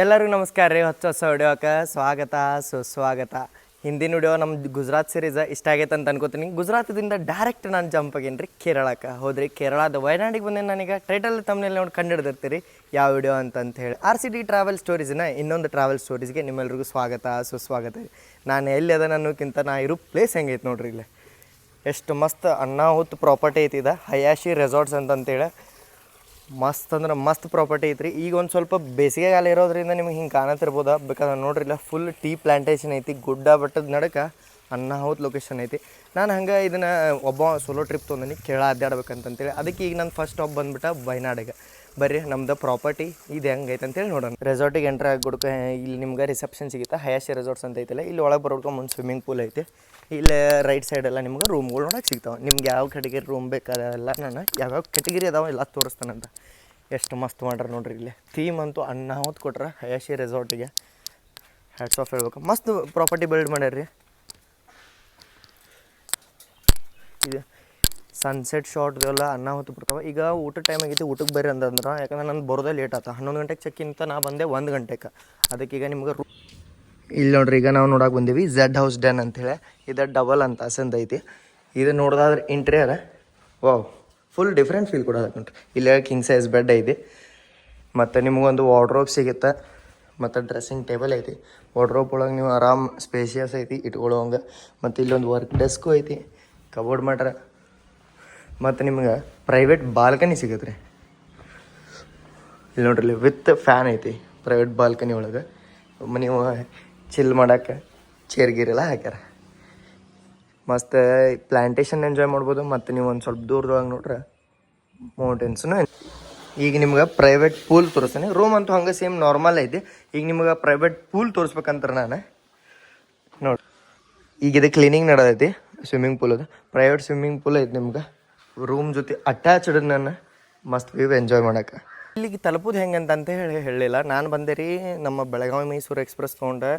ಎಲ್ಲರಿಗೂ ನಮಸ್ಕಾರ ರೀ. ಹೊಸ ಹೊಸ ವಿಡಿಯೋಕ್ಕೆ ಸ್ವಾಗತ, ಸುಸ್ವಾಗತ. ಹಿಂದಿನ ವಿಡಿಯೋ ನಮ್ಮ ಗುಜರಾತ್ ಸೀರೀಸ್ ಇಷ್ಟ ಆಗೈತೆ ಅಂತ ಅನ್ಕೋತೀನಿ. ಗುಜರಾತದಿಂದ ಡೈರೆಕ್ಟ್ ನಾನು ಜಂಪ್ ಆಗೇನಿ ರೀ ಕೇರಳಕ್ಕೆ. ಹೋದ್ರಿ, ಕೇರಳದ ವಯನಾಡಿಗೆ ಬಂದೇನು ನನಗೆ? ಟೈಟಲ್ ತಮ್ಮನೆಲ್ಲ ನೋಡಿ ಕಂಡು ಹಿಡ್ದಿರ್ತೀರಿ ಯಾವ ವಿಡಿಯೋ ಅಂತ ಹೇಳಿ. ಆರ್ ಸಿ ಡಿ ಟ್ರಾವೆಲ್ ಸ್ಟೋರೀಸ್ನ ಇನ್ನೊಂದು ಟ್ರಾವೆಲ್ ಸ್ಟೋರೀಸ್ಗೆ ನಿಮ್ಮೆಲ್ಲರಿಗೂ ಸ್ವಾಗತ, ಸುಸ್ವಾಗತ ನಾನು ಎಲ್ಲಿ ಅದ ಅನ್ನೋಕ್ಕಿಂತ ನಾ ಇರೋ ಪ್ಲೇಸ್ ಹೆಂಗೈತೆ ನೋಡ್ರಿ ಇಲ್ಲೇ. ಎಷ್ಟು ಮಸ್ತ್ ಅನ್ನಾಹುತ್ ಪ್ರಾಪರ್ಟಿ ಐತಿದ ಹಯಾಶಿ ರೆಸಾರ್ಟ್ಸ್ ಅಂತಂತೇಳಿ ಮಸ್ತ್ ಅಂದ್ರೆ ಮಸ್ತ್ ಪ್ರಾಪರ್ಟಿ ಐತ್ರಿ. ಈಗ ಒಂದು ಸ್ವಲ್ಪ ಬೇಸಿಗೆಗಾಲ ಇರೋದ್ರಿಂದ ನಿಮ್ಗೆ ಹಿಂಗೆ ಕಾಣತಿರ್ಬೋದ? ಬೇಕಾದ್ರೆ ನೋಡ್ರಿ ಇಲ್ಲ ಫುಲ್ ಟೀ ಪ್ಲಾಂಟೇಶನ್ ಐತಿ, ಗುಡ್ಡ ಬೆಟ್ಟದ ನಡಕ ಅನ್ನಾಹುತ್ ಲೊಕೇಶನ್ ಐತಿ. ನಾನು ಹಂಗೆ ಇದನ್ನು ಒಬ್ಬ ಸೋಲೋ ಟ್ರಿಪ್ ತೊಂದಿನಿ ಕೇಳ ಅಡ್ಡಾಡ್ಬೇಕಂತಂತೇಳಿ ಅದಕ್ಕೆ ಈಗ ನಾನು ಫಸ್ಟ್ ಸ್ಟಾಪ್ ಬಂದ್ಬಿಟ್ಟ ವಯನಾಡಿಗೆ ಬರ್ರಿ, ನಮ್ದು ಪ್ರಾಪರ್ಟಿ ಇದು ಹೆಂಗೈತೆ ಅಂತೇಳಿ ನೋಡೋಣ. ರೆಸಾರ್ಟಿಗೆ ಎಂಟ್ರ್ ಆಗಿಬಿಡ್ಕ, ಇಲ್ಲಿ ನಿಮ್ಗೆ ರಿಸೆಪ್ಷನ್ ಸಿಗುತ್ತೆ ಹಯಾಶಿ ರೆಸಾರ್ಟ್ಸ್ ಅಂತ ಐತಿಲ್ಲ, ಇಲ್ಲಿ ಒಳಗೆ ಬರೋಡ್ಕೊಂಡು ಒಂದು ಸ್ವಿಮ್ಮಿಂಗ್ ಪೂಲ್ ಐತೆ. ಇಲ್ಲಿ ರೈಟ್ ಸೈಡೆಲ್ಲ ನಿಮ್ಗೆ ರೂಮ್ಗಳು ನೋಡಕ್ಕೆ ಸಿಗ್ತಾವೆ. ನಿಮ್ಗೆ ಯಾವ ಕೆಟಗಿರಿ ರೂಮ್ ಬೇಕಾದೆಲ್ಲ ನಾನು ಯಾವ್ಯಾವ ಕೆಟಗಿರಿ ಅದಾವ ಎಲ್ಲ ತೋರಿಸ್ತಾನಂತ ಎಷ್ಟು ಮಸ್ತ್ ಮಾಡ್ರ ನೋಡ್ರಿ ಇಲ್ಲಿ. ಥೀಮ್ ಅಂತೂ ಅನ್ನ ಹೊತ್ತು ಕೊಟ್ರೆ ಹಯಾಶಿ ರೆಸಾರ್ಟಿಗೆ ಹ್ಯಾಟ್ಸ್ ಆಫ್ ಹೇಳ್ಬೇಕು. ಮಸ್ತ್ ಪ್ರಾಪರ್ಟಿ ಬಿಲ್ಡ್ ಮಾಡ್ಯಾರ್ರಿ. ಇದು ಸನ್ಸೆಟ್ ಶಾಟ್ ಎಲ್ಲ ಅನ್ನ ಹೊತ್ತು ಬಿಡ್ತಾವೆ. ಈಗ ಊಟದ ಟೈಮ್ ಆಗೈತಿ ಊಟಕ್ಕೆ ಬರ್ರಿ ಅಂತಂದ್ರೆ ಯಾಕಂದ್ರೆ ನಾನು ಬರೋದೇ ಲೇಟ್ ಆತ. ಹನ್ನೊಂದು ಗಂಟೆಗೆ ಚೆಕ್ಕಿಂತ ನಾ ಬಂದೆ ಒಂದು ಗಂಟೆಗೆ ಅದಕ್ಕೆ ಈಗ ನಿಮ್ಗೆ ರೂ ಇಲ್ಲಿ ನೋಡ್ರಿ, ಈಗ ನಾವು ನೋಡಕ್ಕೆ ಬಂದೀವಿ ಝೆಡ್ ಹೌಸ್ ಡ್ಯಾನ್ ಅಂತೇಳಿ ಇದು ಡಬಲ್ ಅಂತ ಅಸಂದ ಐತಿ. ಇದು ನೋಡ್ದಾದ್ರೆ interior wow full different feel ಕೊಡೋದು ನೋಡ್ರಿ. ಇಲ್ಲೇ ಕಿಂಗ್ ಸೈಜ್ ಬೆಡ್ ಐತಿ. ಮತ್ತು ನಿಮಗೊಂದು ವಾರ್ಡ್ರೋಬ್ ಸಿಗುತ್ತೆ. ಮತ್ತು ಡ್ರೆಸ್ಸಿಂಗ್ ಟೇಬಲ್ ಐತಿ. ವಾರ್ಡ್ರೋಬ್ ಒಳಗೆ ನೀವು ಆರಾಮ್ ಸ್ಪೇಷಿಯಸ್ ಐತಿ ಇಟ್ಕೊಳ್ಳೋಂಗೆ ಮತ್ತು ಇಲ್ಲೊಂದು ವರ್ಕ್ ಡೆಸ್ಕು ಐತಿ. ಕಬೋರ್ಡ್ ಮಾಡ್ರ ಮತ್ತು ನಿಮ್ಗೆ ಪ್ರೈವೇಟ್ ಬಾಲ್ಕನಿ ಸಿಗುತ್ತೆ ರೀ ಇಲ್ಲಿ ನೋಡ್ರಿ ವಿತ್ ಫ್ಯಾನ್ ಐತಿ ಪ್ರೈವೇಟ್ ಬಾಲ್ಕನಿ ಒಳಗೆ. ನೀವು ಚಿಲ್ ಮಾಡಕ್ಕೆ ಚೇರ್ ಗೀರೆಲ್ಲ ಹಾಕ್ಯಾರ. ಮಸ್ತ್ ಪ್ಲಾಂಟೇಶನ್ ಎಂಜಾಯ್ ಮಾಡ್ಬೋದು, ಮತ್ತು ನೀವು ಒಂದು ಸ್ವಲ್ಪ ದೂರದೊಳಗೆ ನೋಡ್ರೆ ಮೌಂಟೇನ್ಸ್ನು ಈಗ ನಿಮ್ಗೆ ಪ್ರೈವೇಟ್ ಪೂಲ್ ತೋರಿಸ್ತೀನಿ. ರೂಮ್ ಅಂತೂ ಹಂಗೆ ಸೇಮ್ ನಾರ್ಮಲ್ ಐತಿ. ಈಗ ನಿಮ್ಗೆ ಪ್ರೈವೇಟ್ ಪೂಲ್ ತೋರಿಸ್ಬೇಕಂತಾರೆ ನಾನು. ನೋಡಿ, ಈಗ ಇದು ಕ್ಲೀನಿಂಗ್ ನಡೆದೈತಿ ಸ್ವಿಮ್ಮಿಂಗ್ ಪೂಲ್ ಅದು. ಪ್ರೈವೇಟ್ ಸ್ವಿಮ್ಮಿಂಗ್ ಪೂಲ್ ಐತಿ ನಿಮ್ಗೆ. ರೂಮ್ ಜೊತೆ ಅಟ್ಯಾಚ್ಡ್ ನಾನು ಮಸ್ತ್ ವ್ಯೂ ಎಂಜಾಯ್ ಮಾಡಕ್ಕೆ. ಇಲ್ಲಿಗೆ ತಲುಪೋದು ಹೆಂಗೆ ಅಂತ ಹೇಳಿ ಹೇಳಲಿಲ್ಲ. ನಾನು ಬಂದೆ ರೀ ನಮ್ಮ ಬೆಳಗಾವಿ ಮೈಸೂರು ಎಕ್ಸ್ಪ್ರೆಸ್ ತೊಗೊಂಡೆ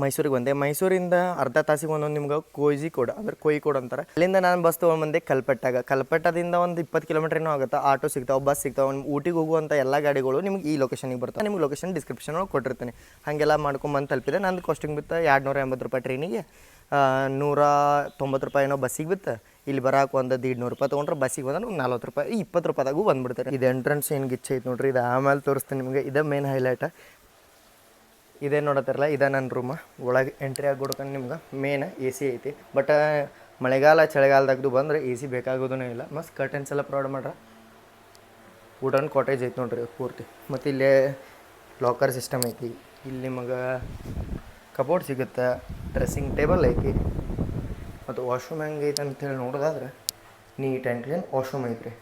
ಮೈಸೂರಿಗೆ ಬಂದೆ. ಮೈಸೂರಿಂದ ಅರ್ಧ ತಾಸಿಗೆ ಒಂದೊಂದು ನಿಮ್ಗೆ ಕೋಯಿಜಿಕೋಡ್ ಅಂದ್ರೆ ಕೋಯಿಕೋಡ್ ಅಂತಾರೆ. ಅಲ್ಲಿಂದ ನಾನು ಬಸ್ ತೊಗೊಂಡು ಬಂದೆ ಕಲ್ಪಟ್ಟಾಗ ಕಲ್ಪಟ್ಟದಿಂದ ಒಂದು ಇಪ್ಪತ್ತು ಕಿಲೋಮೀಟರ್ ಏನೋ ಆಗುತ್ತೆ. ಆಟೋ ಸಿಗ್ತಾವೆ ಬಸ್ ಸಿಗ್ತಾವೆ ಊಟಿಗೆ ಹೋಗುವಂಥ ಎಲ್ಲ ಗಾಡಿಗಳು ನಿಮ್ಗೆ ಈ ಲೊಕೇಶನಿಗೆ ಬರ್ತವೆ. ನಿಮ್ಗೆ ಲೊಕೇಶನ್ ಡಿಸ್ಕ್ರಿಪ್ಷನ್ ಒಳಗೆ ಕೊಟ್ಟಿರ್ತೀನಿ. ಹಾಗೆಲ್ಲ ಮಾಡ್ಕೊಂಬಂದು ತಲುಪಿದೆ. ನಂದು ಕಾಸ್ಟಿಂಗ್ ಬಿತ್ತು ಎರಡು ನೂರ ಎಂಬತ್ತು ರೂಪಾಯಿ ಟ್ರೈನಿಗೆ ನೂರ ತೊಂಬತ್ತು ರೂಪಾಯಿ ಏನೋ ಬಸ್ಸಿಗೆ ಬಿತ್ತು. ಇಲ್ಲಿ ಬರಕ್ಕೆ ಒಂದು ನೂರು ರೂಪಾಯಿ ತೊಗೊಂಡ್ರೆ ಬಸ್ಸಿಗೆ ಬಂದ್ರೆ ಒಂದು ನಲ್ವತ್ತು ರೂಪಾಯಿ ಇಪ್ಪತ್ತು ರೂಪಾಯಿದಾಗೂ ಬಂದ್ಬಿಡ್ತಾರೆ. ಇದು ಎಂಟ್ರೆನ್ಸ್ ಏನು ಗಿಚ್ಚ ಐತೆ ನೋಡ್ರಿ, ಇದು ಆಮೇಲೆ ತೋರಿಸ್ತೀನಿ ನಿಮಗೆ. ಇದೇ ಮೇನ್ ಹೈಲೈಟ್ ಇದೇ ನೋಡತ್ತಾರಲ್ಲ, ಇದೇ ನನ್ನ ರೂಮ್ ಒಳಗೆ ಎಂಟ್ರಿ ಆಗಿಬಿಡ್ಕೊಂಡು ನಿಮ್ಗೆ. ಮೇನ್ ಎ ಸಿ ಐತಿ. ಬಟ್ ಮಳೆಗಾಲ, ಚಳಿಗಾಲದಾಗದು ಬಂದ್ರೆ ಎ ಸಿ ಬೇಕಾಗೋದೂ ಇಲ್ಲ. ಮಸ್ತ್ ಕರ್ಟನ್ಸ್ ಎಲ್ಲ ಪ್ರೊವೈಡ್ ಮಾಡ್ರೆ. ವುಡನ್ ಕಾಟೇಜ್ ಐತಿ ನೋಡ್ರಿ ಪೂರ್ತಿ. ಮತ್ತು ಇಲ್ಲೇ ಲಾಕರ್ ಸಿಸ್ಟಮ್ ಐತಿ. ಇಲ್ಲಿ ನಿಮಗೆ ಕಬೋರ್ಡ್ ಸಿಗುತ್ತೆ? ಡ್ರೆಸ್ಸಿಂಗ್ ಟೇಬಲ್ ಐತಿ. ಮತ್ತು ವಾಶ್ರೂಮ್ ಹೆಂಗೆ ಐತೆ ಅಂತೇಳಿ ನೋಡೋದಾದ್ರೆ ನೀಟ್ ಆ್ಯಂಡ್ ಕ್ಲೀನ್ ವಾಶ್ರೂಮ್ ಐತ್ರಿ.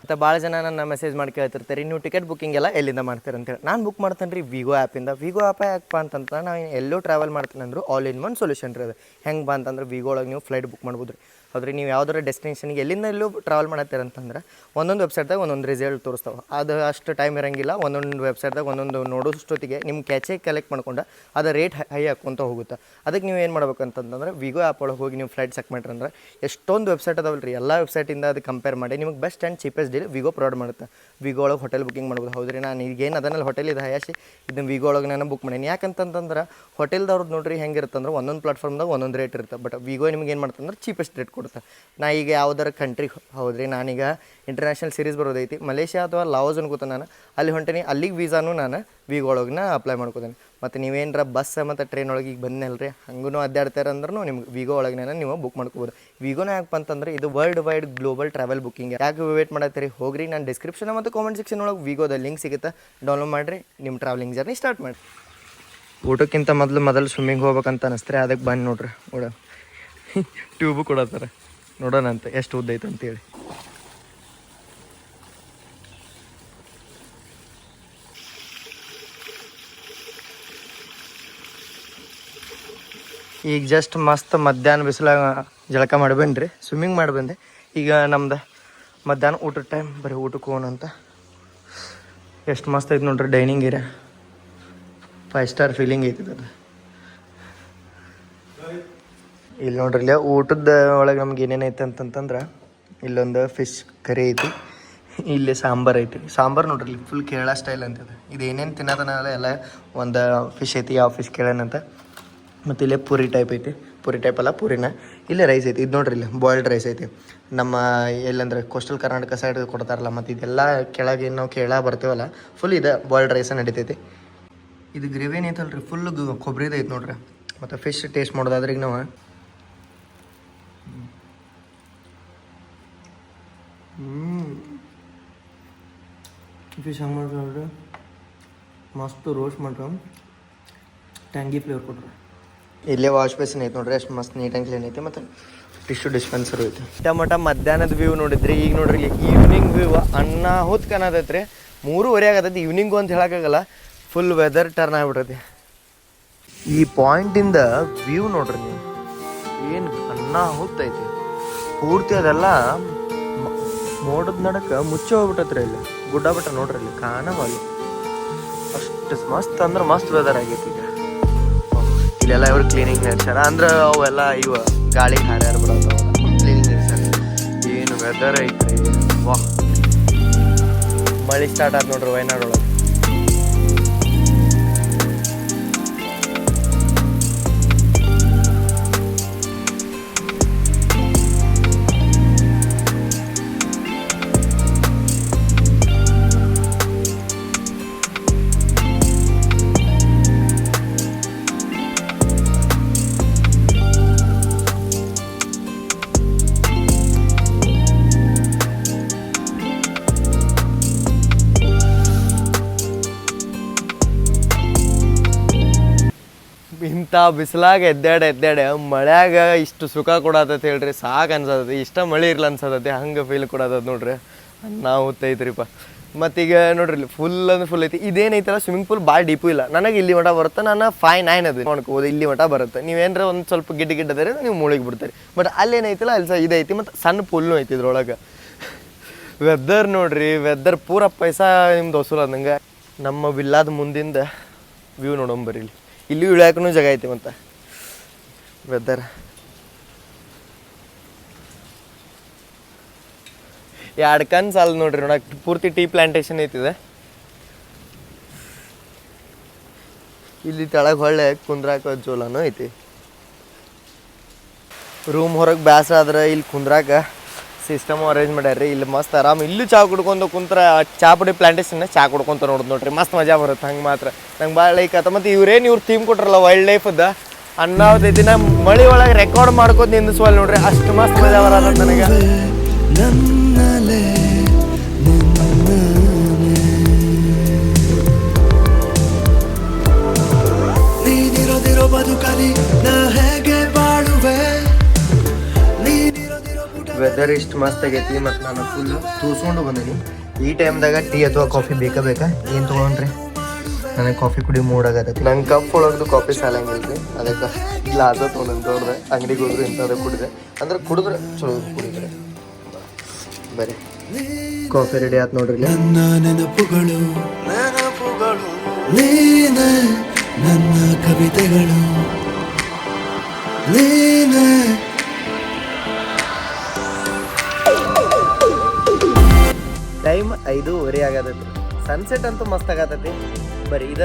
ಮತ್ತು ಭಾಳ ಜನ ನನ್ನ ಮೆಸೇಜ್ ಮಾಡಿ ಕೇಳ್ತಿರ್ತಾರೆ ನೀವು ಟಿಕೆಟ್ ಬುಕ್ಕಿಂಗ್ ಎಲ್ಲ ಎಲ್ಲಿಂದ ಮಾಡ್ತೀರ? ಅಂತೇಳಿ ನಾನು ಬುಕ್ ಮಾಡ್ತೇನೆ ರೀ ವಿಗೋ ಆ್ಯಪಿಂದ ವಿಗೋ ಆ್ಯಪ್ ಯಾಕಪ್ಪ ಅಂತಂದ್ರೆ ನಾವು ಎಲ್ಲೋ ಟ್ರಾವೆಲ್ ಮಾಡ್ತೀನಿ ಅಂದ್ರು ಆಲ್ ಇನ್ ಒನ್ ಸೊಲ್ಯೂಷನ್ ರೀ ಅದು. ಹೆಂಗೆ ಬಾ ಅಂತಂದ್ರೆ ವಿಗೋ ಒಳಗೆ ನೀವು ಫ್ಲೈಟ್ ಬುಕ್ ಮಾಡ್ಬೋದು ರೀ ಹೌದ್ರಿ, ನೀವು ಯಾವ್ದಾರ ಡೆಸ್ಟಿನೇಷನ್ಗೆ ಎಲ್ಲಿಂದ ಎಲ್ಲೂ ಟ್ರಾವೆಲ್ ಮಾಡತ್ತೀರ ಅಂತಂದ್ರೆ, ಒಂದೊಂದು ವೆಬ್ಸೈಟ್ದಾಗ ಒಂದೊಂದು ರಿಸಲ್ಟ್ ತೋರಿಸ್ತಾವೆ. ಅದು ಅಷ್ಟು ಟೈಮ್ ಇರಂಗಿಲ್ಲ, ಒಂದೊಂದು ವೆಬ್ಸೈಟ್ದಾಗ ಒಂದೊಂದು ನೋಡೋಷ್ಟೊತ್ತಿಗೆ ನಿಮ್ಮ ಕ್ಯಾಚೆ ಕಲೆಕ್ಟ್ ಮಾಡ್ಕೊಂಡು ಅದು ರೇಟ್ ಹೈ ಹಾಕ್ಕೊಂತ ಹೋಗುತ್ತೆ. ಅದಕ್ಕೆ ನೀವು ಏನು ಮಾಡ್ಬೇಕು ಅಂತಂದ್ರೆ ವಿಗೋ ಆ್ಯಪ್ ಒಳಗೆ ಹೋಗಿ ನೀವು ಫ್ಲೈಟ್ ಚೆಕ್ ಮಾಡ್ರಿ ಅಂದ್ರೆ ಎಷ್ಟೊಂದು ವೆಬ್ಸೈಟ್ ಅದಾವಲ್ಲ ರೀ ಎಲ್ಲ ವೆಬ್ಸೈಟಿಂದ ಅದು ಕಂಪೇರ್ ಮಾಡಿ ನಿಮಗೆ best and cheapest deal Wego provide ಮಾಡುತ್ತೆ. ವಿಗೋ ಒಳಗೆ ಹೋಟೆಲ್ ಬುಕಿಂಗ್ ಮಾಡ್ಬೋದು, ಹೌದ್ರಿ, ನಾನು ಈಗೇನು ಅದನ್ನಲ್ಲಿ ಹೋಟೆಲ್ ಇದೆ, ಹಯಾಶಿ ಇದನ್ನ ವಿಗೋ ಒಳಗೆ ನಾನು ಬುಕ್ ಮಾಡೀನಿ. ಯಾಕಂತಂದ್ರೆ ಹೋಟೆಲ್ದವ್ರದ್ದು ನೋಡ್ರಿ ಹೆಂಗಿರುತ್ತೆ ಅಂದ್ರೆ ಒಂದೊಂದು ಪ್ಲಾಟ್ಫಾರ್ಮ್ದಾಗ ಒಂದೊಂದು ರೇಟ್ ಇರುತ್ತೆ. ಬಟ್ ವಿಗೋ ನಿಮ್ಗೆ ಏನು ಮಾಡ್ತಂದ್ರೆ ಚೀಪೆಸ್ಟ್ ರೇಟ್ ಕೊಡುತ್ತೆ. ನಾ ಈಗ ಯಾವ್ದಾರ ಕಂಟ್ರಿ ಹೌದ್ರಿ ನಾನೀಗ ಇಂಟರ್ನ್ಯಾಷನಲ್ ಸೀರೀಸ್ ಬರೋದೈತಿ. ಮಲೇಷ್ಯಾ ಅಥವಾ ಲಾವೋಸ್ ಅನ್ಕೋತ ನಾನು. ಅಲ್ಲಿ ಹೊಂಟೇನಿ. ಅಲ್ಲಿಗೆ ವೀಸಾನು ನಾನು ವಿಗೋ ಒಳಗೆ ಅಪ್ಲೈ ಮಾಡ್ಕೋತೀನಿ. ಮತ್ತು ನೀವೇನರ ಬಸ್ ಮತ್ತು ಟ್ರೈನ್ ಒಳಗೆ ಈಗ ಬಂದ್ನಲ್ರಿ ಹಂಗೂ ಅಡ್ಡಾಡ್ತಾರೆ ಅಂದ್ರೂ ನಿಮ್ಗೆ ವಿಗೋ ಒಳಗೆ ನೀವು ಬುಕ್ ಮಾಡ್ಕೋಬೋದು. ವಿಗೋನ ಯಾಕಪ್ಪ ಅಂತಂದ್ರೆ ಇದು world wide global travel booking ಯಾಕೆ ವೇಟ್ ಮಾಡತ್ತೀರಿ? ಹೋಗ್ರಿ, ನಾನು ಡಿಸ್ಕ್ರಿಪ್ಷನ್ ಮತ್ತು ಕಾಮೆಂಟ್ ಸೆಕ್ಷನ್ ಒಳಗೆ ವಿಗೋದ ಲಿಂಕ್ ಸಿಗುತ್ತೆ. ಡೌನ್ಲೋಡ್ ಮಾಡಿರಿ ನಿಮ್ಮ ಟ್ರಾವೆಲಿಂಗ್ ಜರ್ನಿ ಸ್ಟಾರ್ಟ್ ಮಾಡಿ ಊಟಕ್ಕಿಂತ ಮೊದಲು ಮೊದಲು ಸ್ವಿಮ್ಮಿಂಗ್ ಹೋಗ್ಬೇಕಂತ ಅನಿಸ್ತಾರೆ. ಅದಕ್ಕೆ ಬಂದು ನೋಡ್ರಿ. ನೋಡ ಟ್ಯೂಬು ಕೊಡತ್ತಾರ ನೋಡೋಣ ಅಂತ, ಎಷ್ಟು ಉದ್ದ ಐತೆ ಅಂತೇಳಿ. ಈಗ ಜಸ್ಟ್ ಮಸ್ತ್ ಮಧ್ಯಾಹ್ನ ಬಿಸಿಲಾಗ ಜಳಕ ಮಾಡಿ ಬಂದ್ರಿ. ಸ್ವಿಮ್ಮಿಂಗ್ ಮಾಡಿ ಈಗ ನಮ್ದು ಮಧ್ಯಾಹ್ನ ಊಟದ ಟೈಮ್ ಬರೀ ಊಟಕ್ಕೆ ಹೋಗೋಣ ಅಂತ. ಎಷ್ಟು ಮಸ್ತ್ ಐತೆ ನೋಡ್ರಿ dining area five star feeling ಐತಿದ್ದು ಇಲ್ಲಿ ನೋಡ್ರಿ, ಇಲ್ಲೇ ಊಟದ ಒಳಗೆ ನಮ್ಗೆ ಏನೇನೈತೆ ಅಂತಂತಂದ್ರೆ, ಇಲ್ಲೊಂದು ಫಿಶ್ ಕರಿ ಐತಿ, ಇಲ್ಲಿ ಸಾಂಬಾರ್ ಐತಿ. ಸಾಂಬಾರ್ ನೋಡ್ರಿ, ಇಲ್ಲಿ ಫುಲ್ ಕೇರಳ ಸ್ಟೈಲ್ ಅಂತದ ಇದು. ಏನೇನು ತಿನ್ನೋದನ್ನ ಎಲ್ಲ ಒಂದು ಫಿಶ್ ಐತಿ ಯಾವ ಫಿಶ್ ಕೇಳೋಣಂತ ಮತ್ತು ಇಲ್ಲೇ ಪೂರಿ ಟೈಪ್ ಐತಿ. ಪೂರಿ ಟೈಪ್ ಅಲ್ಲ, ಪೂರಿನ. ಇಲ್ಲೇ ರೈಸ್ ಐತಿ. ಇದು ನೋಡ್ರಿ, ಇಲ್ಲಿ ಬಾಯ್ಲ್ಡ್ ರೈಸ್ ಐತಿ. ನಮ್ಮ ಎಲ್ಲಂದ್ರೆ ಕೋಸ್ಟಲ್ ಕರ್ನಾಟಕ ಸೈಡ್ ಕೊಡ್ತಾರಲ್ಲ, ಮತ್ತು ಇದೆಲ್ಲ ಕೆಳಗೆ ನಾವು ಕೇಳ ಬರ್ತೀವಲ್ಲ ಫುಲ್ ಇದೆ ಬಾಯ್ಲ್ಡ್ ರೈಸ ನಡೀತೈತಿ. ಇದು ಗ್ರೇವಿ ಏನೈತಲ್ರಿ ಫುಲ್ ಕೊಬ್ಬರಿದು ಐತಿ ನೋಡ್ರಿ. ಮತ್ತು ಫಿಶ್ ಟೇಸ್ಟ್ ಮಾಡೋದಾದ್ರೆ ಈಗ ನಾವು ಫಿಶ್ ಹಂಗೆ ಮಾಡ್ರಿ ಮಸ್ತ್ ರೋಸ್ಟ್ ಮಾಡ್ರಿ. ಟ್ಯಾಂಗಿ ಫ್ಲೇವರ್ ಕೊಡ್ರಿ ಇಲ್ಲೇ ವಾಶ್ ಬೇಸಿನ್ ಐತೆ ನೋಡ್ರಿ ಅಷ್ಟು ಮಸ್ತ್ ನೀಟಾಗಿ ಕ್ಲೀನ್ ಐತೆ ಮತ್ತು ಟಿಶ್ಯೂ ಡಿಸ್ಪೆನ್ಸರ್ ಐತೆ. ಟಮಟ ಮಧ್ಯಾಹ್ನದ ವ್ಯೂ ನೋಡಿದ್ರಿ ಈಗ ನೋಡ್ರಿ ಈವ್ನಿಂಗ್ ವ್ಯೂ ಅನ್ನ ಹೊತ್ ರೀ ಮೂರುವರೆ ಆಗತೈತಿ ಈವ್ನಿಂಗು ಅಂತ ಹೇಳೋಕ್ಕಾಗಲ್ಲ ಫುಲ್ ವೆದರ್ ಟರ್ನ್ ಆಗ್ಬಿಟ್ಟೈತಿ ಈ ಪಾಯಿಂಟಿಂದ ವ್ಯೂ ನೋಡ್ರಿ ನೀವು. ಏನು ಅನ್ನ ಹೊತ್ತೈತಿ ಪೂರ್ತಿ ಅದೆಲ್ಲ ಮೋಡದ ನಡಕ್ಕೆ ಮುಚ್ಚಿ ಹೋಗ್ಬಿಟ್ಟತ್ರಿ ಇಲ್ಲಿ ಗುಡ್ಡ ಬೆಟ್ಟ ನೋಡ್ರಿ ಇಲ್ಲಿ ಕಾಣವಲ್ಲ ಅಷ್ಟು ಮಸ್ತ್ ಅಂದ್ರೆ ಮಸ್ತ್ ವೆದರ್ ಆಗೈತಿ ಈಗ. ಇಲ್ಲೆಲ್ಲ ಇವ್ರು ಕ್ಲೀನಿಂಗ್ ನಡೆಸ್ಯಾರ. ಅಂದ್ರೆ ಅವೆಲ್ಲ ಇವ ಗಾಳಿ ಹಾರ್ಯಾರ ಬಿಡೋದು ಕ್ಲೀನಿಂಗ್ ನಡೆಸ್ಯಾರ. ಏನು ವೆದರ್ ಐತ್ರಿ. ವಾಹ್. ಮಳೆ ಸ್ಟಾರ್ಟ್ ನೋಡ್ರಿ, ವಯನಾಡ್ ಇಂಥ ಬಿಸಿಲಾಗ ಎದ್ದಾಡ ಎದ್ದಾಡ. ಮಳ್ಯಾಗ ಇಷ್ಟು ಸುಖ ಕೊಡತೈತಿ ಹೇಳ್ರಿ, ಸಾಕು ಅನ್ಸತೈತಿ. ಇಷ್ಟ ಮಳೆ ಇರ್ಲ ಅನ್ಸತೈತಿ, ಹಂಗೆ ಫೀಲ್ ಕೊಡತೈತಿ ನೋಡ್ರಿ. ನಾವು ಹೊತ್ತೈತ್ರಿಪ್ಪ. ಮತ್ತೀಗ ನೋಡ್ರಿ ಫುಲ್ ಅಂದ್ರೆ ಫುಲ್ ಐತಿ. ಇದೇನೈತಲ್ಲ ಸ್ವಿಮ್ಮಿಂಗ್ ಪೂಲ್ ಭಾಳ ಡೀಪು ಇಲ್ಲ. ನನಗೆ ಇಲ್ಲಿ ಮಟ ಬರುತ್ತೆ, ನಾನು ಫೈ ನೈನ್ ಅದು ನೋಡ್ಕೋಬೋದು, ಇಲ್ಲಿ ಮಟ ಬರುತ್ತೆ. ನೀವೇನಾರ ಒಂದು ಸ್ವಲ್ಪ ಗಿಡ್ಡ ಗಿಡ್ಡದ್ರೆ ನೀವು ಮುಳುಗಿ ಬಿಡ್ತೀರಿ. ಬಟ್ ಅಲ್ಲೇನೈತಿಲ್ಲ ಅಲ್ಲಿ ಸಹ ಇದೈತಿ, ಮತ್ತು ಸಣ್ಣ ಪುಲ್ಲು ಐತಿ ಇದ್ರೊಳಗೆ. ವೆದರ್ ನೋಡ್ರಿ ವೆದರ್ ಪೂರ ಪೈಸಾ ನಿಮ್ದು ವಸೂಲ್ ಆದಂಗೆ. ನಮ್ಮ ವಿಲ್ಲಾದ ಮುಂದಿಂದ ವ್ಯೂ ನೋಡೋಂಬರಿ ಇಲ್ಲಿ ಇಳ್ಯಾಕೂ ಜಾಗ ಐತಿ ಮತ್ತು. ವೆದರ್ ಎರಡು ಕನ್ ಸಾಲ ನೋಡ್ರಿ ನೋಡಕ್ ಪೂರ್ತಿ ಟೀ ಪ್ಲಾಂಟೇಶನ್ ಐತಿದೆ ಇಲ್ಲಿ ತೆಳಗೆ ಹೊಳ್ಳೆ ಕುಂದ್ರಾಕ ಜೋಲನೂ ಐತಿ. ರೂಮ್ ಹೊರಗೆ ಬ್ಯಾಸ ಆದ್ರೆ ಇಲ್ಲಿ ಕುಂದ್ರಾಕ ಸಿಸ್ಟಮ್ ಅರೇಂಜ್ ರೀ ಇಲ್ಲಿ ಮಸ್ತ್ ಆರಾಮ್ ಇಲ್ಲಿ ಚಾ ಕುಡ್ಕೊಂಡು ಕುಂತ್ರ ಚಾ ಪುಡಿ ಪ್ಲಾಂಟೇಶನ್ ಚಾ ಕುಡ್ಕೊಂತ ನೋಡೋದು ನೋಡ್ರಿ. ಮಸ್ತ್ ಮಜಾ ಬರುತ್ತೆ ಹಂಗೆ ಮಾತ್ರ. ನಂಗೆ ಭಾಳ ಲೈಕ್ ಆತ. ಮತ್ತು ಇವ್ರೇನು ಇವ್ರು ಥೀಮ್ ಕೊಟ್ರಲ್ಲ ವೈಲ್ಡ್ ಲೈಫದ ಅನ್ನೋದೇ ದಿನ ಮಳಿ ಒಳಗೆ ರೆಕಾರ್ಡ್ ಮಾಡ್ಕೊಂಡು ನಿಂದಿಸುವಲ್ಲಿ ನೋಡ್ರಿ. ಅಷ್ಟು ಮಸ್ತ್ ಮಜಾ ಬರಲ್ಲ ನನಗೆ. ವೆದರ್ ಇಷ್ಟು ಮಸ್ತ್ ಆಗೈತಿ ಮತ್ತು ನಾನು ಫುಲ್ ತೂಸ್ಕೊಂಡು ಬಂದೀನಿ. ಈ ಟೈಮ್ದಾಗ ಟೀ ಅಥವಾ ಕಾಫಿ ಬೇಕಾ ಬೇಕಾ? ಏನು ತೊಗೊಂಡ್ರಿ? ನನಗೆ ಕಾಫಿ ಕುಡಿ ಮೂಡ್ ಆಗತ್ತೈತಿ ನಂಗೆ ಕಪ್ ಒಳಗದು ಕಾಫಿ ಸಾಲಂಗಿಲ್ಲ ರೀ ಅದಕ್ಕೆ ಗ್ಲಾಸ ತೊಗೊಂಡು ದೊಡ್ಡದೆ ಅಂಗಡಿಗೆ ಹೋದ್ರೆ ಇಂಥದ್ದು ಕುಡಿದೆ. ಅಂದ್ರೆ ಕುಡಿದ್ರೆ ಚಲೋ ಕುಡಿದ್ರೆ. ಬರೀ. ಕಾಫಿ ರೆಡಿ ಆಯ್ತು ನೋಡ್ರಿ ನೆನಪುಗಳು ನೆನಪುಗಳು. ನೀನೆ ನನ್ನ ಕವಿತೆಗಳು. ನೀನೆ ಟೈಮ್ ಐದೂವರೆ ಆಗತ್ತೆ. ಸನ್ಸೆಟ್ ಅಂತೂ ಮಸ್ತ್ ಆಗತೈತಿ ಬರೀ ಇದ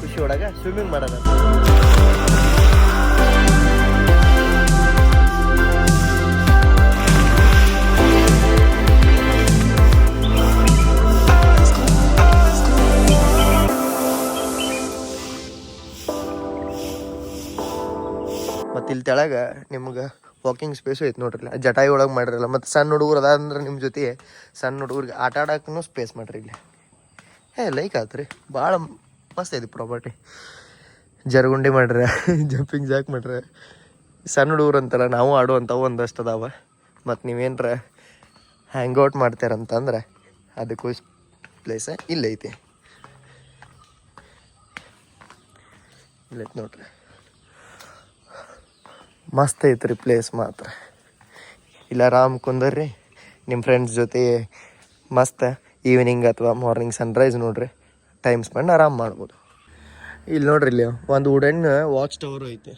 ಖುಷಿ ಒಳಗೆ ಸ್ವಿಮ್ಮಿಂಗ್ ಮಾಡೋದ. ಮತ್ತು ಇಲ್ಲಿ ತೆಳಗೆ ನಿಮ್ಗೆ ವಾಕಿಂಗ್ ಸ್ಪೇಸು ಐತೆ ನೋಡ್ರಿ ಇಲ್ಲಿ. ಜಟಾಯಿ ಒಳಗೆ ಮಾಡಿರಲ್ಲ. ಮತ್ತು ಸಣ್ಣ ಹುಡುಗರು ಅದಂದ್ರೆ ನಿಮ್ಮ ಜೊತೆ ಸಣ್ಣ ಹುಡುಗರಿಗೆ ಆಟ ಆಡೋಕ್ಕೂ ಸ್ಪೇಸ್ ಮಾಡಿರಿ ಇಲ್ಲಿ. ಹೇ ಲೈಕ್ ಆತ್ರಿ. ಭಾಳ ಮಸ್ತ್ ಐತಿ ಪ್ರಾಪರ್ಟಿ ಜರಗುಂಡಿ ಮಾಡ್ರೆ. ಜಂಪಿಂಗ್ ಜಾಕ್ ಮಾಡ್ರೆ. ಸಣ್ಣ ಹುಡುಗರು ಅಂತಲ್ಲ ನಾವು ಆಡುವಂಥವು ಒಂದಷ್ಟು ಅದಾವ. ಮತ್ತು ಔಟ್ ಮಾಡ್ತೀರಂತಂದ್ರೆ ಅದಕ್ಕೂ ಪ್ಲೇಸ ಇಲ್ಲೈತಿ ಇಲ್ಲೈತಿ ನೋಡ್ರಿ. ಮಸ್ತ್ ಐತ್ರಿ ಪ್ಲೇಸ್ ಮಾತ್ರ. ಇಲ್ಲ ಆರಾಮ್ ಕುಂದರ್ರಿ ನಿಮ್ಮ ಫ್ರೆಂಡ್ಸ್ ಜೊತೆ ಮಸ್ತ್ ಈವ್ನಿಂಗ್ ಅಥವಾ ಮಾರ್ನಿಂಗ್ ಸನ್ರೈಸ್ ನೋಡ್ರಿ ಟೈಮ್ ಸ್ಪೆಂಡ್ ಆರಾಮ್ ಮಾಡ್ಬೋದು. ಇಲ್ಲಿ ನೋಡ್ರಿ ಇಲ್ಲಿ ಒಂದು ವುಡನ್ ವಾಚ್ ಟವರ್ ಐತೆ.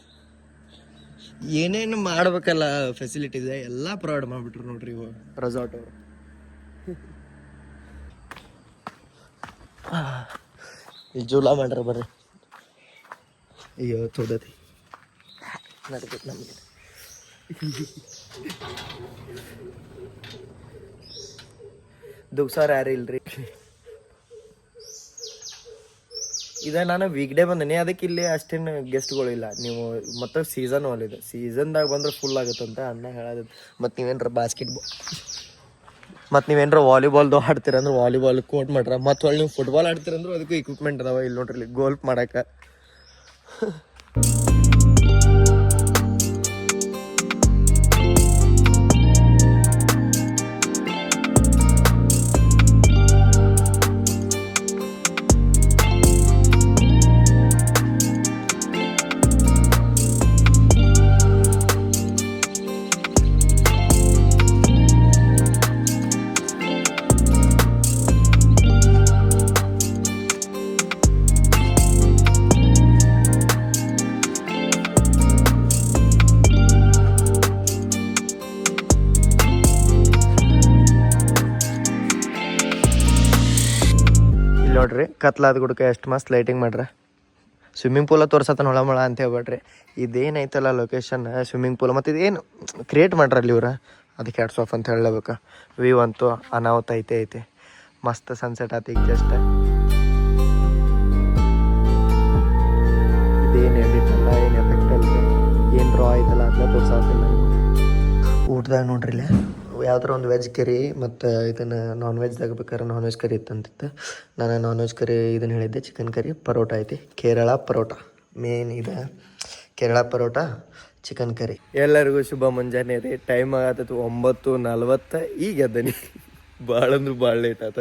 ಏನೇನು ಮಾಡ್ಬೇಕಲ್ಲ ಫೆಸಿಲಿಟೀಸ್ ಎಲ್ಲ ಪ್ರೊವೈಡ್ ಮಾಡಿಬಿಟ್ರು ನೋಡ್ರಿ ಇವು ರೆಸಾರ್ಟ್ ಅವರು. ಇಲ್ಲಿ ಜೂಲಾ ಮಾಡ್ರಿ ಬರ್ರಿ. ಅಯ್ಯೋ ತೋದತಿ ನಡ್ಬೇಕು ನಮಗೆ. ದುಗ್ಸಾರ ಯಾರು ಇಲ್ರಿ? ಇದ ನಾನು ವೀಕ್ ಡೇ ಬಂದೇನೆ, ಅದಕ್ಕೆ ಇಲ್ಲಿ ಅಷ್ಟೇನು ಗೆಸ್ಟ್ಗಳಿಲ್ಲ ನೀವು ಮತ್ತೆ ಸೀಸನ್ ವಾಲ್ ಇದೆ. ಸೀಸನ್ದಾಗ ಬಂದ್ರೆ ಫುಲ್ ಆಗುತ್ತಂತ ಅಣ್ಣ ಹೇಳೋದು. ಮತ್ತು ನೀವೇನ್ರ ಬಾಸ್ಕೆಟ್ಬಾಲ್ ಮತ್ತು ನೀವೇನ್ರ ವಾಲಿಬಾಲ್ದು ಆಡ್ತೀರ ಅಂದ್ರೆ ವಾಲಿಬಾಲ್ ಕೋಟ್ ಮಾಡ್ರ. ಮತ್ತು ಒಳ್ಳೆ ನೀವು ಫುಟ್ಬಾಲ್ ಆಡ್ತೀರಂದ್ರೆ ಅದಕ್ಕೂ ಇಕ್ವಿಪ್ಮೆಂಟ್ ಅದಾವ. ಇಲ್ಲಿ ನೋಡ್ರಿ ಗೋಲ್ಫ್ ನೋಡ್ರಿ, ಕತ್ಲಾದ ಗುಡ್ಕ ಎಷ್ಟು ಮಸ್ತ್ ಲೈಟಿಂಗ್ ಮಾಡ್ರ. ಸ್ವಿಮ್ಮಿಂಗ್ ಪೂಲ ತೋರ್ಸತ್ತ ಹೊಳಮಳ ಅಂತ ಹೇಳ್ಬೇಡ್ರಿ. ಇದೇನೈತಲ್ಲ ಲೊಕೇಶನ್ ಸ್ವಿಮ್ಮಿಂಗ್ ಪೂಲ್ ಮತ್ತು ಇದೇನು ಕ್ರಿಯೇಟ್ ಮಾಡ್ರಲ್ಲಿ ಇವ್ರ? ಅದಕ್ಕೆ ಎರಡು ಸಾಫ್ ಅಂತ ಹೇಳಬೇಕು ವ್ಯೂ ಅಂತೂ ಅನಾಹುತ ಐತೆ ಐತೆ. ಮಸ್ತ್ ಸನ್ಸೆಟ್ ಆತ ಈಗ ಜಸ್ಟ್ ಇದೇನು ಎಡಿಟ್ ಅಲ್ಲ, ಏನು ಎಫೆಕ್ಟ್ ಅಲ್ಲ ಏನು ಡ್ರಾ ಆಯ್ತಲ್ಲ ಅದನ್ನ ತೋರ್ಸಿಲ್ಲ ಊಟದಾಗ ನೋಡ್ರಿ ಇಲ್ಲಿ ಯಾವ್ದಾರ ಒಂದು ವೆಜ್ ಕರಿ ಮತ್ತು ಇದನ್ನು ನಾನ್ ವೆಜ್ ತಗೋಬೇಕಾದ್ರೆ ನಾನ್ ವೆಜ್ ಕರಿ ಇತ್ತಂತಿತ್ತು ನಾನು ನಾನ್ ವೆಜ್ ಕರಿ ಇದನ್ನು ಹೇಳಿದ್ದೆ ಚಿಕನ್ ಕರಿ ಪರೋಟ ಐತಿ. ಕೇರಳ ಪರೋಟ ಮೇನ್ ಇದೆ ಕೇರಳ ಪರೋಟ ಚಿಕನ್ ಕರಿ ಎಲ್ಲರಿಗೂ ಶುಭ ಮುಂಜಾನೆ ರೀ. ಟೈಮ್ ಆಗತ್ತೈತಿ ಒಂಬತ್ತು ನಲ್ವತ್ತು. ಈಗ ಎದ್ದನಿ ಭಾಳ ಅಂದ್ರೆ ಭಾಳ ಲೇಟ್ ಆತ.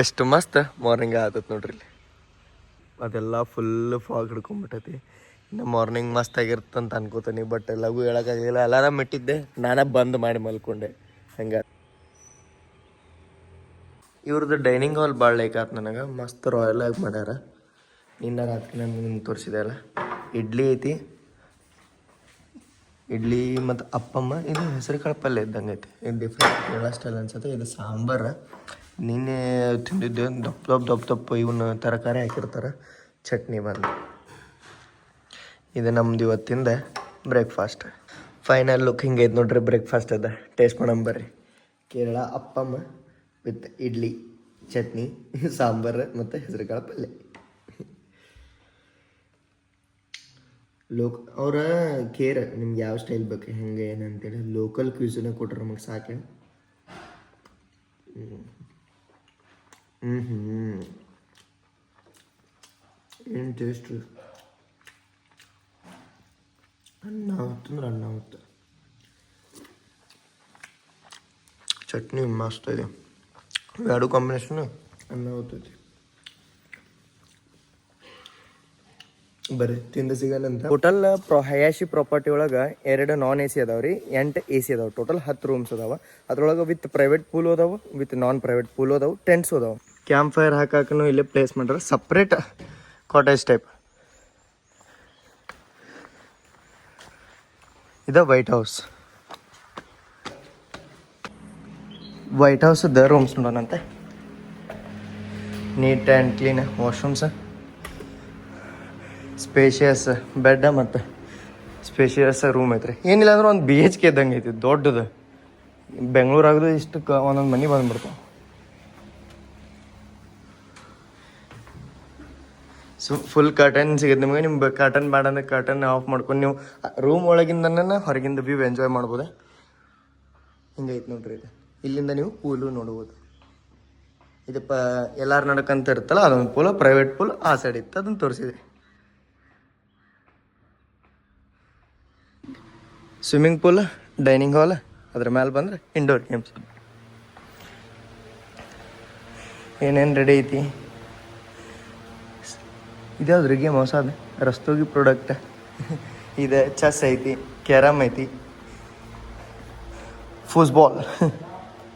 ಎಷ್ಟು ಮಸ್ತ್ ಮಾರ್ನಿಂಗ್ ಆತತ್ ನೋಡ್ರಿ ಅದೆಲ್ಲ ಫುಲ್ ಫಾಗ್ ಹಿಡ್ಕೊಂಡ್ಬಿಟ್ಟೈತಿ ಇನ್ನು ಮಾರ್ನಿಂಗ್ ಮಸ್ತ್ ಆಗಿರ್ತಂತ ಅನ್ಕೋತೀನಿ ಬಟ್ ಲಘು ಹೇಳೋಕ್ಕಾಗಲಿಲ್ಲ ಅಲಾರಾಮ್ ಇಟ್ಟಿದ್ದೆ, ನಾನೇ ಬಂದ್ ಮಾಡಿ ಮಲ್ಕೊಂಡೆ. ಹಂಗ? ಇವ್ರದ್ದು ಡೈನಿಂಗ್ ಹಾಲ್ ಭಾಳ ಲೈಕ್ ಆತು ನನಗೆ. ಮಸ್ತ್ ರಾಯಲ್ ಆಗಿ ಮಾಡ್ಯಾರ. ನಿನ್ನ ರಾತ್ರಿ ನಾನು ನಿಮ್ಗೆ ತೋರಿಸಿದೆ ಅಲ್ಲ? ಇಡ್ಲಿ ಐತಿ. ಇಡ್ಲಿ ಮತ್ತು ಅಪ್ಪಮ್ಮ, ಇದು ಹೆಸರು ಕಾಳು ಪಲ್ಯ ಇದ್ದಂಗೆ ಐತಿ. ಇದು ಡಿಫ್ರೆಂಟ್ ಕೇರಳ ಸ್ಟೈಲ್ ಅನ್ಸುತ್ತೆ. ಇದು ಸಾಂಬಾರ. ನಿನ್ನೆ ತಿಂದಿದ್ದೆ ದಪ್ಪ ದಪ್ಪ ದಪ್ಪ ದಪ್ಪ ಇವನ್ನ ತರಕಾರಿ ಹಾಕಿರ್ತಾರೆ. ಚಟ್ನಿ ಬಂದು. ಇದು ನಮ್ದು ಇವತ್ತಿಂದ ಬ್ರೇಕ್ಫಾಸ್ಟ್ ಫೈನಲ್ ಲುಕ್ ಹಿಂಗೆ ಐತೆ ನೋಡ್ರಿ ಬ್ರೇಕ್ಫಾಸ್ಟ್ ಅದ. ಟೇಸ್ಟ್ ಮಾಡೋಣ ಬರ್ರಿ. ಕೇರಳ ಅಪ್ಪಮ್ಮ ವಿತ್ ಇಡ್ಲಿ, ಚಟ್ನಿ, ಸಾಂಬಾರು ಮತ್ತು ಹೆಸರುಕಾಳು ಪಲ್ಯ. ಲೋಕ್ ಅವ್ರ ಕೇರ್ ನಿಮ್ಗೆ ಯಾವ ಸ್ಟೈಲ್ ಬೇಕು, ಹೆಂಗೆ, ಏನಂತೇಳಿ ಲೋಕಲ್ ಕ್ಯೂಸನ್ನ ಕೊಟ್ರೆ ನಮಗೆ ಸಾಕೆ. ಹ್ಞೂ ಹ್ಞೂ ಏನು ಟೇಸ್ಟ್ ಅನ್ನ. ಆಗುತ್ತೆ ಅಂದ್ರೆ ಅನ್ನ ಚಟ್ನಿ ಮಸ್ತ್ ಇದೆ. ಎರಡು ಕಾಂಬಿನೇಷನ್ ಅನ್ನ ಹೊತ್ತೈತಿ ಬರೀ ತಿಂದ ಸಿಗಲ್ಲಂತ ಟೋಟಲ್ ಪ್ರೊ ಹಯಾಶಿ ಪ್ರಾಪರ್ಟಿ ಒಳಗೆ ಎರಡು ನಾನ್ ಎ ಸಿ ಅದಾವ ರೀ ಎಂಟು ಎ ಸಿ ಅದಾವ. ಟೋಟಲ್ ಹತ್ತು ರೂಮ್ಸ್ ಅದಾವ. ಅದ್ರೊಳಗೆ ವಿತ್ ಪ್ರೈವೇಟ್ ಪೂಲ್ ಅದಾವ ವಿತ್ ನಾನ್ ಪ್ರೈವೇಟ್ ಪೂಲ್ ಅದಾವ ಟೆಂಟ್ಸ್ ಅದಾವ. ಕ್ಯಾಂಪ್ ಫೈರ್ ಹಾಕಾಕನು ಇಲ್ಲೇ ಪ್ಲೇಸ್ ಮಾಡ್ರೆ. ಸಪ್ರೇಟ್ ಕಾಟೇಜ್ ಟೈಪ್ ಇದು white house white house the rooms ನೋಡೋಣಂತೆ. Neat and clean washrooms spacious bed ಮತ್ತು ಸ್ಪೇಷಿಯಸ್ ರೂಮ್ ಐತ್ರಿ. ಏನಿಲ್ಲ ಅಂದ್ರೆ ಒಂದು ಬಿ ಎಚ್ ಕೆ ಇದ್ದಂಗೆ ಐತಿ, ದೊಡ್ಡದು. ಬೆಂಗಳೂರಾಗದು ಇಷ್ಟು ಕ ಒಂದೊಂದು ಮನೆ ಬಂದ್ಬಿಡ್ತಾವ ಸೊ ಫುಲ್ ಕರ್ಟನ್ ಸಿಗುತ್ತೆ ನಿಮಗೆ. ನಿಮ್ಮ ಕರ್ಟನ್ ಬೇಡ ಅಂದ್ರೆ ಕರ್ಟನ್ ಆಫ್ ಮಾಡ್ಕೊಂಡು ನೀವು ರೂಮ್ ಒಳಗಿಂದನ ಹೊರಗಿಂದ ವ್ಯೂ ಎಂಜಾಯ್ ಮಾಡ್ಬೋದು? ಹಿಂಗೈತೆ ನೋಡ್ರಿ ಇದು. ಇಲ್ಲಿಂದ ನೀವು ಪೂಲು ನೋಡ್ಬೋದು. ಇದು ಪ ಎಲ್ಲರ ನಡ್ಕಂತ ಇರುತ್ತಲ್ಲ, ಅದೊಂದು ಪೂಲ್ ಪ್ರೈವೇಟ್ ಪೂಲ್ ಆ ಸೈಡ್ ಇತ್ತು. ಅದನ್ನು ತೋರಿಸಿದೆ. ಸ್ವಿಮ್ಮಿಂಗ್ ಪೂಲ್ ಡೈನಿಂಗ್ ಹಾಲ್ ಅದ್ರ ಮೇಲೆ ಬಂದ್ರೆ ಇಂಡೋರ್ ಗೇಮ್ಸ್ ಏನೇನು ರೆಡಿ ಐತಿ? ಇದ್ಯಾವ್ದು ಗೇಮ್ ಹೊಸದು ರಸ್ತೋಗಿ ಪ್ರಾಡಕ್ಟ್ ಇದೆ ಚೆಸ್ ಐತಿ, ಕ್ಯಾರಮ್ ಐತಿ. ಫುಟ್ಬಾಲ್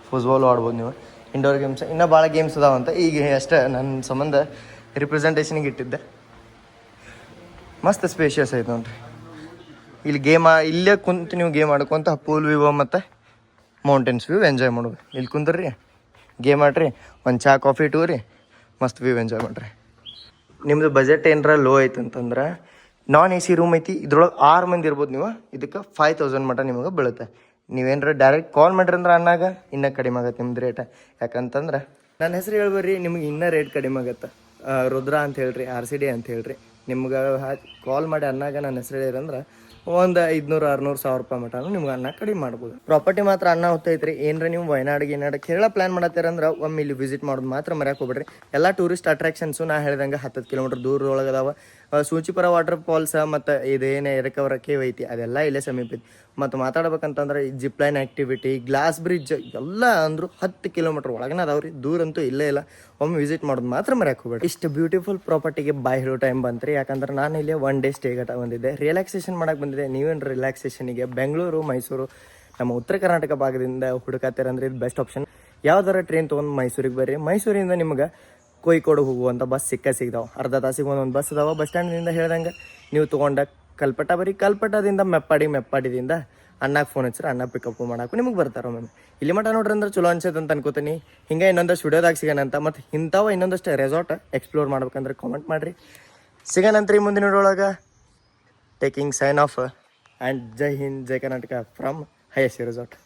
ಫುಟ್ಬಾಲ್ ಆಡ್ಬೋದು ನೀವು. ಇಂಡೋರ್ ಗೇಮ್ಸ್ ಇನ್ನೂ ಭಾಳ ಗೇಮ್ಸ್ ಅದಾವಂತ ಈಗ ಅಷ್ಟೇ ನನ್ನ ಸಂಬಂಧ ರಿಪ್ರೆಸೆಂಟೇಷನಿಗೆ ಇಟ್ಟಿದ್ದೆ. ಮಸ್ತ್ ಸ್ಪೇಷಿಯಸ್ ಐತೆ ನೋಡ್ರಿ. ಇಲ್ಲಿ ಗೇಮ್ ಇಲ್ಲೇ ಕುಂತು ನೀವು ಗೇಮ್ ಆಡ್ಕೊಂತ ಪೂಲ್ ವ್ಯೂ ಮತ್ತು ಮೌಂಟೇನ್ಸ್ ವ್ಯೂ ಎಂಜಾಯ್ ಮಾಡೋದು. ಇಲ್ಲಿ ಕುಂದ್ರಿ. ಗೇಮ್ ಆಡ್ರಿ. ಒಂದು ಚಾ ಕಾಫಿ ಇಟ್ಕೋರಿ ಮಸ್ತ್ ವ್ಯೂ ಎಂಜಾಯ್ ಮಾಡ್ರಿ. ನಿಮ್ಮದು ಬಜೆಟ್ ಏನರ ಲೋ ಐತೆ ಅಂತಂದ್ರೆ ನಾನ್ ಎ ಸಿ ರೂಮ್ ಐತಿ, ಇದ್ರೊಳಗೆ ಆರು ಮಂದಿ ಇರ್ಬೋದು ನೀವು, ಇದಕ್ಕೆ ಫೈವ್ ತೌಸಂಡ್ ಮಟ ನಿಮಗೆ ಬೀಳುತ್ತೆ. ನೀವೇನರ ಡೈರೆಕ್ಟ್ ಕಾಲ್ ಮಾಡ್ರಿ ಅಂದ್ರೆ ಅನ್ನಾಗ, ಇನ್ನೂ ಕಡಿಮೆ ಆಗತ್ತೆ ನಿಮ್ದು ರೇಟ್ ಯಾಕಂತಂದ್ರೆ ನನ್ನ ಹೆಸರು ಹೇಳ್ಬರ್ರಿ ನಿಮ್ಗೆ ಇನ್ನೂ ರೇಟ್ ಕಡಿಮೆ ಆಗತ್ತೆ. ರುದ್ರ ಅಂತ ಹೇಳ್ರಿ ಆರ್ ಸಿ ಡಿ ಅಂತ ಹೇಳ್ರಿ. ನಿಮ್ಗೆ ಕಾಲ್ ಮಾಡಿ ಅನ್ನಾಗ ನನ್ನ ಹೆಸರು ಹೇಳಿರಂದ್ರೆ ಒಂದು ಐದ್ನೂರು, ಆರುನೂರು ಸಾವಿರ ರೂಪಾಯಿ ಮಟನು ನಿಮ್ಗೆ ಅನ್ನ ಕಡಿಮೆ ಮಾಡ್ಬೋದು. ಪ್ರಾಪರ್ಟಿ ಮಾತ್ರ ಅನ್ನ ಹೊತ್ತೈತ್ರಿ. ಏನ್ರ ನೀವು ವಯನಾಡ್ ಗಿನಾಡ್ ಕೇರಳ ಪ್ಲಾನ್ ಮಾಡತ್ತೀರಂದ್ರೆ ಒಮ್ಮೆ ಇಲ್ಲಿ ವಿಸಿಟ್ ಮಾಡೋದು ಮಾತ್ರ ಮರ್ಯಾಕೆ ಹೋಗ್ಬೇಡ್ರಿ. ಎಲ್ಲ ಟೂರಿಸ್ಟ್ ಅಟ್ರಾಕ್ಷನ್ಸು ನಾ ಹೇಳ್ದಂಗೆ ಹತ್ತತ್ತು ಕಿಲೋಮೀಟರ್ ದೂರ ಒಳಗದಾವ ಅದಾವ ಸೂಚಿಪುರ ವಾಟರ್ ಫಾಲ್ಸ್ ಮತ್ತು ಇದೇನೇ ಎರಕವರ ಕೇವ್ ಐತಿ, ಅದೆಲ್ಲ ಇಲ್ಲೇ ಸಮೀಪ ಐತಿ. ಮತ್ತು ಮಾತಾಡ್ಬೇಕಂತಂದ್ರೆ ಈ zip line activity glass bridge ಎಲ್ಲ ಅಂದ್ರು ಹತ್ತು ಕಿಲೋಮೀಟರ್ ಒಳಗನ ಅದಾವ್ರಿ. ದೂರ ಅಂತೂ ಇಲ್ಲೇ ಇಲ್ಲ. ಒಮ್ಮೆ ವಿಸಿಟ್ ಮಾಡೋದು ಮಾತ್ರ ಮರ್ಯಾಕೆ ಹೋಗ್ಬೇಡಿ. ಇಷ್ಟು ಬ್ಯೂಟಿಫುಲ್ ಪ್ರಾಪರ್ಟಿಗೆ ಬಾಯ್ ಹೇಳೋ ಟೈಮ್ ಬಂತ್ರಿ. ಯಾಕಂದ್ರೆ ನಾನು ಇಲ್ಲಿ ಒನ್ ಡೇ ಸ್ಟೇ ಗಟ ಬಂದಿದ್ದೆ. ರಿಲ್ಯಾಕ್ಸೇಷನ್ ಮಾಡಕ್ಕೆ ಬಂದಿದ್ದೆ. ನೀವೇನು ರಿಲ್ಯಾಕ್ಸೇಷನಿಗೆ ಬೆಂಗಳೂರು, ಮೈಸೂರು, ನಮ್ಮ ಉತ್ತರ ಕರ್ನಾಟಕ ಭಾಗದಿಂದ ಹುಡುಕಾತೀರಂದ್ರೆ ಇದು ಬೆಸ್ಟ್ ಆಪ್ಷನ್ ಯಾವ್ದಾರ ಟ್ರೈನ್ ತೊಗೊಂಡು ಮೈಸೂರಿಗೆ ಬರ್ರಿ. ಮೈಸೂರಿಂದ ನಿಮ್ಗೆ ಕೋಯಿಕೋಡು ಹೋಗುವಂಥ ಬಸ್ ಸಿಕ್ಕ ಸಿಗ್ತಾವೆ ಅರ್ಧ ತಾಸಿಗೆ ಒಂದೊಂದು ಬಸ್ ಅದಾವ. ಬಸ್ ಸ್ಟ್ಯಾಂಡ್ನಿಂದ ಹೇಳ್ದಂಗೆ, ನೀವು ತೊಗೊಂಡ ಕಲ್ಪಟ ಬರೀ ಕಲ್ಪಟದಿಂದ, ಮೆಪ್ಪಾಡಿ, ಮೆಪ್ಪಾಡಿದಿಂದ ಅಣ್ಣಗೆ ಫೋನ್ ಹಚ್ಚಿರ ಅಣ್ಣ ಪಿಕಪ್ ಮಾಡಾಕು ನಿಮಗೆ ಬರ್ತಾರ ಮ್ಯಾಮ್ ಇಲ್ಲಿ ಮಟ ನೋಡ್ರಿ ಅಂದ್ರೆ ಚಲೋ ಅನ್ಸೈತೆ ಅಂತ ಅನ್ಕೋತೀನಿ. ಹಿಂಗೆ ಇನ್ನೊಂದಷ್ಟು ವಿಡಿಯೋದಾಗ ಸಿಗೋಣಂತ ಮತ್ತು ಇಂಥವ ಇನ್ನೊಂದಷ್ಟು ರೆಸಾರ್ಟ್ ಎಕ್ಸ್ಪ್ಲೋರ್ ಮಾಡ್ಬೇಕಂದ್ರೆ ಕಾಮೆಂಟ್ ಮಾಡಿರಿ. ಸಿಗೋಣಂತ್ರಿ ಮುಂದಿನ ಒಳಗ taking sign off and Jai Hind, Jai Karnataka from ಹೈಯಸ್ ರೆಸಾರ್ಟ್